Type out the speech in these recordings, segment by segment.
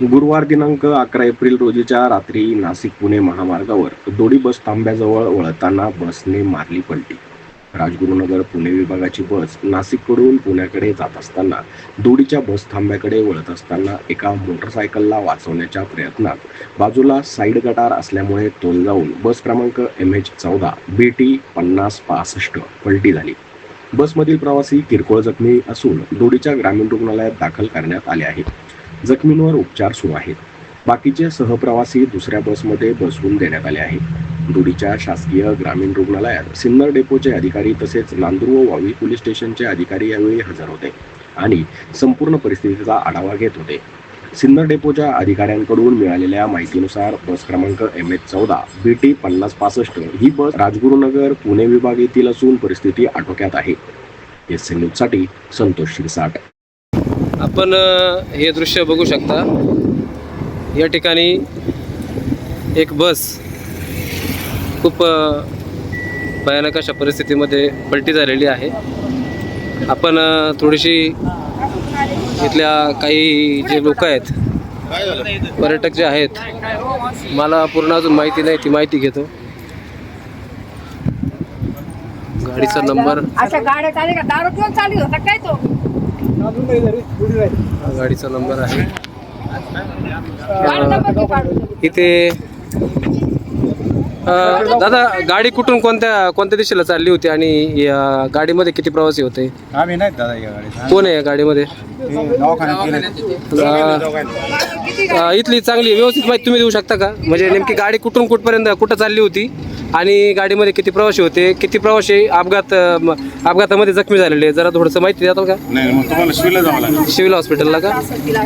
गुरुवार दिनांक अकरा एप्रिल रोजीच्या रात्री नाशिक पुणे महामार्गावर दोडी बस तांब्याजवळ वळताना बसने मारली पलटी. राजगुरुनगर पुणे विभागाची बस नाशिककडून पुण्याकडे जात असताना दोडीच्या बस थांब्याकडे वळत असताना एका मोटरसायकलला वाचवण्याच्या प्रयत्नात बाजूला साईड गटार असल्यामुळे तोल जाऊन बस क्रमांक एम एच चौदा बी टी पन्नास पासष्ट पलटी झाली. बसमधील प्रवासी किरकोळ जखमी असून दोडीच्या ग्रामीण रुग्णालयात दाखल करण्यात आले आहेत जखमींवर उपचार सुरू आहेत. बाकीचे सहप्रवासी दुसऱ्या बसमध्ये बसवून देण्यात आले आहेत. दुडीच्या शासकीय ग्रामीण रुग्णालयात सिन्नर डेपोचे अधिकारी तसेच नांदूर व वावी पोलीस स्टेशनचे अधिकारी यावेळी हजर होते आणि संपूर्ण परिस्थितीचा आढावा घेत होते. सिन्नर डेपोच्या अधिकाऱ्यांकडून मिळालेल्या माहितीनुसार बस क्रमांक एम एच चौदा बी टी पन्नास पासष्ट ही बस राजगुरुनगर पुणे विभाग येथील असून परिस्थिती आटोक्यात आहे. एस एन न्यूजसाठी संतोष शिरसाट. आपण हे दृश्य बघू शकता. या ठिकाणी एक बस खूप भयानक अशा परिस्थितीमध्ये पलटी झालेली आहे. आपण थोडीशी इथल्या काही जे लोक आहेत पर्यटक जे आहेत मला पूर्ण अजून माहिती नाही ती माहिती घेतो. गाडीचा नंबर अच्छा गाड्या चालेल का? दारू पिऊन चालू होता काय तो? गाडीचा नंबर आहे. इथे दादा गाडी कुठून कोणत्या कोणत्या दिशेला चालली होती आणि या गाडीमध्ये किती प्रवासी होते? आम्ही नाहीत दादा या गाडीत. कोण आहे या गाडीमध्ये? अ, इथली चांगली व्यवस्थित माहिती तुम्ही देऊ शकता का? म्हणजे नेमकी गाडी कुठून कुठपर्यंत कुठं चालली होती? आणि गाडीमध्ये किती प्रवासी होते? किती प्रवासी अपघात अपघातामध्ये जखमी झालेले? जरा थोडंसं माहिती द्याल का? नाही मग तुम्हाला शिवला जावं लागेल. सिव्हिल हॉस्पिटलला का?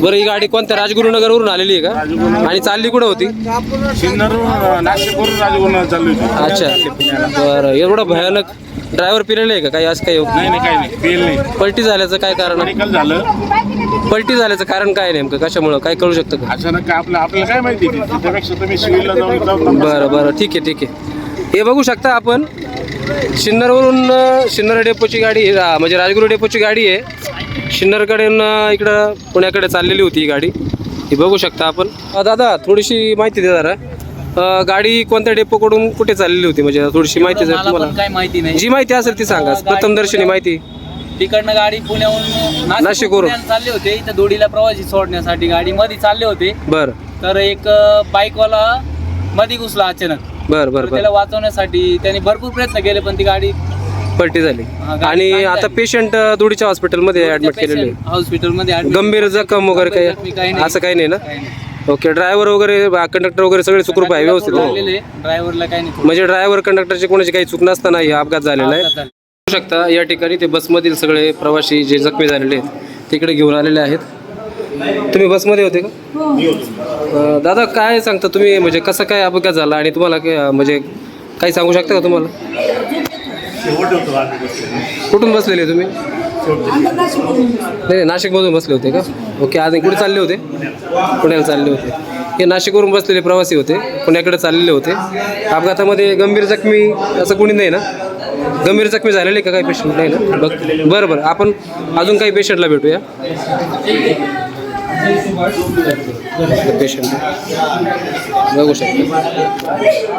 बरं ही गाडी कोणत्या? राजगुरुनगरवरून आलेली आहे का? आणि चालली कुठं होती? सिन्नरवरून नाशिकवरून राजगुरुला चाललो होतो. अच्छा. बरं एवढं भयानक ड्रायव्हर पिलेलं आहे का? काही असं काही नाही नाही काही नाही. तेल नाही. पलटी झाल्याचं काय कारण? आहे? मेडिकल झालं. पलटी झाल्याचं कारण काय नेमकं? कशामुळं? काय कळू शकतं का? अचानक काय आपलं आपल्याला काय माहिती ती? त्यापेक्षा तुम्ही सिव्हिलला जाऊन जाऊन बरं बरं. ठीक आहे ठीक आहे. हे बघू शकता आपण. सिन्नरवरून सिन्नर डेपोची गाडी म्हणजे राजगुरू डेपोची गाडी आहे. सिन्नरकडून इकडं पुण्याकडे चाललेली होती ही गाडी. ही बघू शकता आपण. दादा थोडीशी माहिती द्या जरा. गाडी कोणत्या डेपोकडून कुठे चाललेली होती? म्हणजे थोडीशी माहिती जर तुम्हाला काय माहिती नाही. जी माहिती असेल ती सांगा. प्रथमदर्शनी माहिती. तिकडनं गाडी पुण्याहून नाशिकवरून. चालले होते. इथं दोडीला प्रवासी सोडण्यासाठी गाडी मध्ये चालले होते. बरं. तर एक बाईकवाला मध्ये घुसला अचानक. बरं तर बरं त्याला वाचवण्यासाठी त्यांनी भरपूर प्रयत्न केले पण ती गाडी पलटी झाली हा, गाडी आणि चांगली आता. पेशंट दुडीच्या हॉस्पिटलमध्ये ऍडमिट केलेले आहे. हॉस्पिटलमध्ये admit गंभीर. जखम वगैरे जखमी काही नाही. असं काही नाही ना काही नाही. ओके ड्रायव्हर वगैरे कंडक्टर वगैरे सगळे सुखरूप आहे व्यवस्थित हो. ड्रायव्हरला काही नाही म्हणजे ड्रायव्हर कंडक्टरची कोणाची काही चूक नसताना हे अपघात झालेला आहे शकता या ठिकाणी ते बसमधील सगळे प्रवासी जे जखमी झालेले आहेत तिकडे घेऊन आलेले आहेत तुम्ही बसमध्ये होते का? अं, दादा काय सांगता तुम्ही? म्हणजे कसं काय अपघात झाला आणि तुम्हाला काय म्हणजे काही सांगू शकता का तुम्हाला? कुठून बसलेले तुम्ही? नाही नाशिकमधून बसले होते का? ओके आज कुठे चालले होते? पुण्याला चालले होते. हे नाशिकवरून बसलेले प्रवासी होते पुण्याकडे चाललेले होते. अपघातामध्ये गंभीर जखमी असं कोणी नाही ना? गंभीर जखमी झालेले का काही पेशंट नाही ना? बघ बरं बरं. आपण अजून काही पेशंटला भेटूया. पेशंट बघू शकतो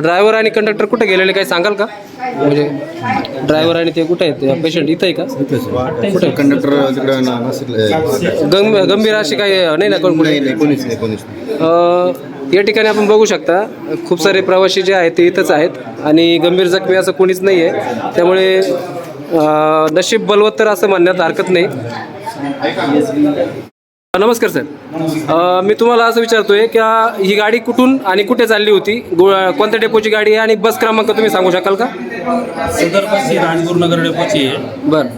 ड्रायव्हर आणि कंडक्टर कुठे गेलेले काही सांगाल का? म्हणजे ड्रायव्हर आणि ते कुठे आहेत? पेशंट इथं आहे का? कुठे? कंडक्टर तिकडं नाशिकला गंभीर अशी काही नाही ना कोण कुठे? कोणीच नाही कोणीच नाही. अ, या ठिकाणी आपण बघू शकता खूप सारे प्रवासी जे आहेत ते इथंच आहेत आणि गंभीर जखमी असं कोणीच नाही आहे त्यामुळे नशीब बलवत्तर असं म्हणण्यात हरकत नाही. नमस्कार सर. मी तुम्हाला असं विचारतोय की ही गाडी कुठून आणि कुठे चालली होती? कोणत्या डेपोची गाडी आहे आणि बस क्रमांक तुम्ही सांगू शकाल का? सदर बस ही राजगुरुनगर डेपोची आहे. बरं.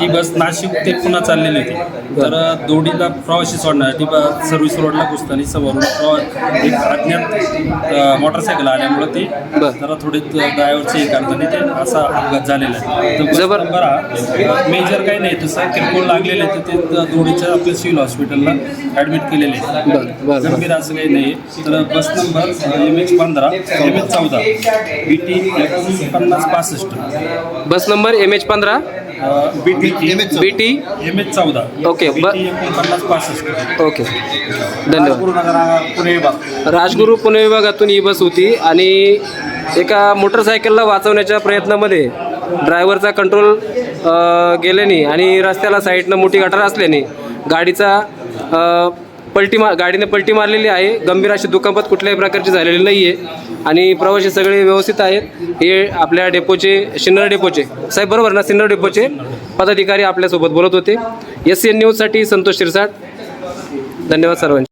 ती बस नाशिक ते पुन्हा चाललेली होती. तर दोडीला प्रवासी सोडण्यासाठी बस सर्व्हिस रोडला घुसताना समोरून प्रवा- एक अज्ञात मोटरसायकल आल्यामुळं ती बरं. जरा थोडी ड्रायव्हरची हे करताना ते असा अपघात झालेला आहे. जबर- नंबर हा मेजर काही नाही तसं किरकोळ लागलेले आहे तर ते दोडीच्या आपल्या सिव्हिल हॉस्पिटलला ॲडमिट केलेले आहे बरं बरं. गंभीर असं काही नाही तर बस नंबर एम एच पंधरा एम एच चौदा बी टी एकोणपन्नास पासष्ट. बस नंबर एम एच पंधरा? B T B T M H चौदा. ओके, एकोणपन्नास पासष्ट. ओके. धन्यवाद. पुणे विभाग. राजगुरू पुणे विभागातून ही बस होती आणि एका मोटरसायकलला वाचवण्याच्या प्रयत्नामध्ये ड्रायव्हरचा कंट्रोल गेल्याने आणि रस्त्याला साईडनं मोठी गटार असल्याने गाडीचा पलटी मा गाडीने पलटी मारलेली आहे. गंभीर अशी दुखापत कुठल्याही प्रकारची झालेली नाही आहे आणि प्रवासी सगळे व्यवस्थित आहेत. हे आपल्या डेपोचे सिन्नर डेपोचे. साहेब बरोबर ना? सिन्नर डेपोचे पदाधिकारी आपल्यासोबत बोलत होते. एस सी एन न्यूजसाठी संतोष शिरसाट धन्यवाद सर्वांचे.